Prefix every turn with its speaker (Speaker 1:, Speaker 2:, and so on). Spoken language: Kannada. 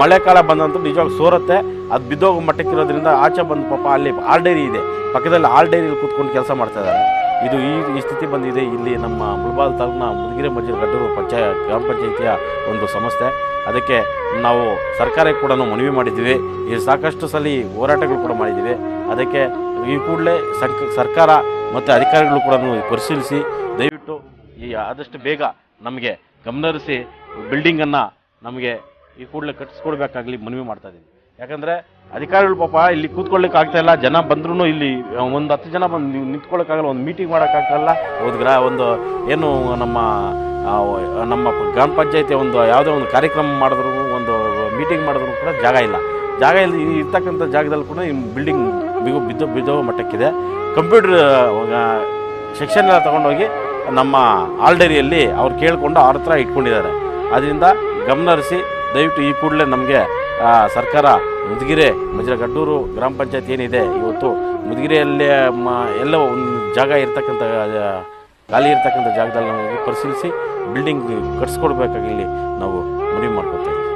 Speaker 1: ಮಳೆಕಾಲ ಬಂದಂತೂ ನಿಜವಾಗ ಸೋರುತ್ತೆ. ಅದು ಬಿದ್ದೋಗೋ ಮಟ್ಟಕ್ಕಿರೋದ್ರಿಂದ ಆಚೆ ಬಂದು ಪಾಪ ಅಲ್ಲಿ ಆಲ್ ಡೈರಿ ಇದೆ. ಪಕ್ಕದಲ್ಲಿ ಆಲ್ ಡೈರಿಯಲ್ಲಿ ಕೂತ್ಕೊಂಡು ಕೆಲಸ ಮಾಡ್ತಾ ಇದ್ದಾರೆ. ಇದು ಈ ಈ ಸ್ಥಿತಿ ಬಂದಿದೆ. ಇಲ್ಲಿ ನಮ್ಮ ಮುಳಬಾಲ್ ತಾಲೂಕಿನ ಮುದುಗಿರಿ ಮಜ್ಜಿನ ಗಡ್ಡೂರು ಪಂಚಾಯ, ಗ್ರಾಮ ಪಂಚಾಯಿತಿಯ ಒಂದು ಸಂಸ್ಥೆ. ಅದಕ್ಕೆ ನಾವು ಸರ್ಕಾರಕ್ಕೆ ಕೂಡ ಮನವಿ ಮಾಡಿದ್ದೀವಿ. ಈ ಸಾಕಷ್ಟು ಸಲ ಹೋರಾಟಗಳು ಕೂಡ ಮಾಡಿದ್ದೀವಿ. ಅದಕ್ಕೆ ಈ ಕೂಡಲೇ ಸರ್ಕಾರ ಮತ್ತು ಅಧಿಕಾರಿಗಳು ಕೂಡ ಪರಿಶೀಲಿಸಿ, ದಯವಿಟ್ಟು ಈ ಆದಷ್ಟು ಬೇಗ ನಮಗೆ ಗಮನಹರಿಸಿ ಬಿಲ್ಡಿಂಗನ್ನು ನಮಗೆ ಈ ಕೂಡಲೇ ಕಟ್ಟಿಸ್ಕೊಡ್ಬೇಕಾಗ್ಲಿ ಮನವಿ ಮಾಡ್ತಾ ಇದ್ದೀನಿ. ಯಾಕಂದರೆ ಅಧಿಕಾರಿಗಳು ಪಾಪ ಇಲ್ಲಿ ಕೂತ್ಕೊಳ್ಳಿಕ್ಕೆ ಆಗ್ತಾ ಇಲ್ಲ. ಜನ ಬಂದ್ರೂ ಇಲ್ಲಿ ಒಂದು ಹತ್ತು ಜನ ಬಂದು ನಿಂತ್ಕೊಳ್ಳೋಕ್ಕಾಗಲ್ಲ ಒಂದು ಮೀಟಿಂಗ್ ಮಾಡೋಕ್ಕಾಗಲ್ಲ. ಒಂದು ಗ್ರಾ, ಒಂದು ಏನು ನಮ್ಮ ನಮ್ಮ ಗ್ರಾಮ ಪಂಚಾಯತಿ ಒಂದು ಯಾವುದೇ ಒಂದು ಕಾರ್ಯಕ್ರಮ ಮಾಡಿದ್ರು, ಒಂದು ಮೀಟಿಂಗ್ ಮಾಡಿದ್ರು ಕೂಡ ಜಾಗ ಇಲ್ಲ. ಜಾಗ ಇಲ್ಲಿ ಇರ್ತಕ್ಕಂಥ ಜಾಗದಲ್ಲಿ ಕೂಡ ಈ ಬಿಲ್ಡಿಂಗ್ ಬಿಗು, ಬಿದ್ದು, ಬಿದ್ದೋ ಮಟ್ಟಕ್ಕಿದೆ. ಕಂಪ್ಯೂಟರ್ ಸೆಕ್ಷನ್ ಎಲ್ಲ ತೊಗೊಂಡೋಗಿ ನಮ್ಮ ಆಲ್ಡೇರಿಯಲ್ಲಿ ಅವ್ರು ಕೇಳಿಕೊಂಡು ಅವ್ರ ಹತ್ರ ಇಟ್ಕೊಂಡಿದ್ದಾರೆ. ಅದರಿಂದ ಗಮನಹರಿಸಿ ದಯವಿಟ್ಟು ಈ ಕೂಡಲೇ ನಮಗೆ ಸರ್ಕಾರ ಮುದುಗಿರೆ, ಮಜ್ರಗಡ್ಡೂರು ಗ್ರಾಮ ಪಂಚಾಯತ್ ಏನಿದೆ, ಇವತ್ತು ಮುದುಗಿರೆಯಲ್ಲೇ ಎಲ್ಲ ಒಂದು ಜಾಗ ಇರ್ತಕ್ಕಂಥ ಖಾಲಿ ಇರ್ತಕ್ಕಂಥ ಜಾಗದಲ್ಲಿ ನಮಗೆ ಪರಿಶೀಲಿಸಿ ಬಿಲ್ಡಿಂಗ್ ಕಟ್ಸ್ಕೊಡ್ಬೇಕಾಗಿ ಇಲ್ಲಿ ನಾವು ಮನವಿ ಮಾಡ್ಕೊತಾ ಇದ್ದೀವಿ.